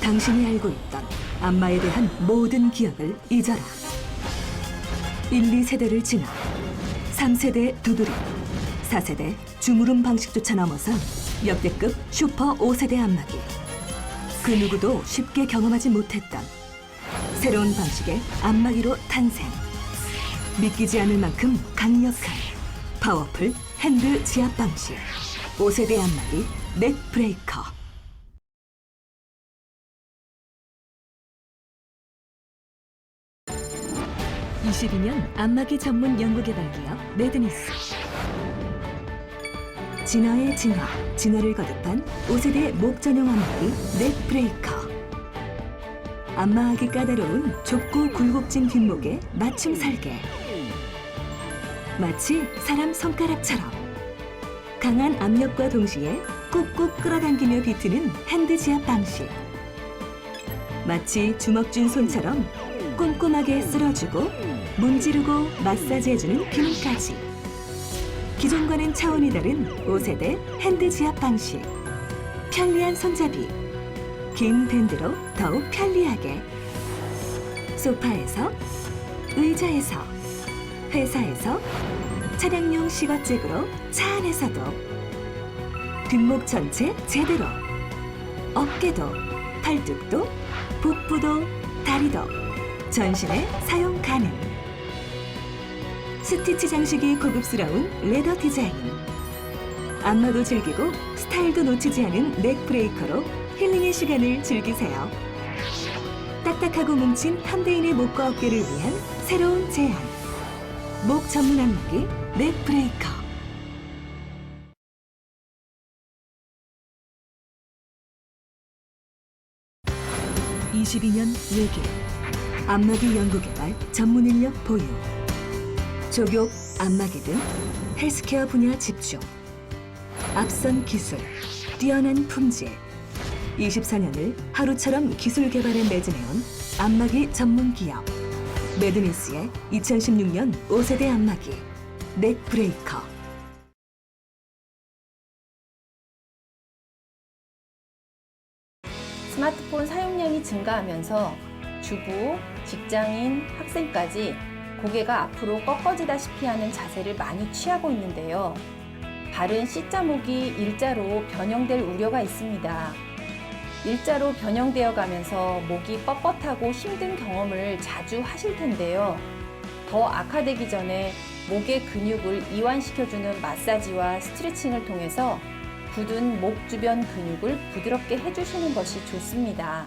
당신이 알고 있던 안마에 대한 모든 기억을 잊어라. 1, 2세대를 지나 3세대 두드림, 4세대 주무름 방식조차 넘어선 역대급 슈퍼 5세대 안마기. 그 누구도 쉽게 경험하지 못했던 새로운 방식의 안마기로 탄생. 믿기지 않을 만큼 강력한 파워풀 핸드 지압 방식. 5세대 안마기 넥 브레이커. (22년) 안마기 전문 연구개발 기업 레드니스. 진화의 진화, 진화를 거듭한 5세대 목 전용 안마기 넥 브레이커. 안마하기 까다로운 좁고 굴곡진 뒷목에 맞춤 설계 마치 사람 손가락처럼. 강한 압력과 동시에 꾹꾹 끌어당기며 비트는 핸드 지압 방식. 마치 주먹 쥔 손처럼 꼼꼼하게 쓸어주고 문지르고 마사지해주는 기능까지. 기존과는 차원이 다른 5세대 핸드 지압 방식. 편리한 손잡이. 긴 밴드로 더욱 편리하게. 소파에서 의자에서 회사에서 차량용 시거잭으로 차 안에서도. 뒷목 전체 제대로. 어깨도 팔뚝도 복부도 다리도 전신에 사용 가능 스티치 장식이 고급스러운 레더 디자인. 안마도 즐기고 스타일도 놓치지 않은 넥 브레이커로 힐링의 시간을 즐기세요. 딱딱하고 뭉친 현대인의 목과 어깨를 위한 새로운 제안. 목 전문 안마기 넥 브레이커. 22년 외길 안마기 연구개발 전문 인력 보유 조교 안마기 등 헬스케어 분야 집중. 앞선 기술 뛰어난 품질. 24년을 하루처럼 기술 개발에 매진해온 안마기 전문 기업. 매드니스의 2016년 5세대 안마기 넥 브레이커. 스마트폰 사용량이 증가하면서 주부, 직장인, 학생까지 고개가 앞으로 꺾어지다시피 하는 자세를 많이 취하고 있는데요. 바른 C자목이 일자로 변형될 우려가 있습니다. 일자로 변형되어 가면서 목이 뻣뻣하고 힘든 경험을 자주 하실 텐데요. 더 악화되기 전에 목의 근육을 이완시켜주는 마사지와 스트레칭을 통해서 굳은 목 주변 근육을 부드럽게 해주시는 것이 좋습니다.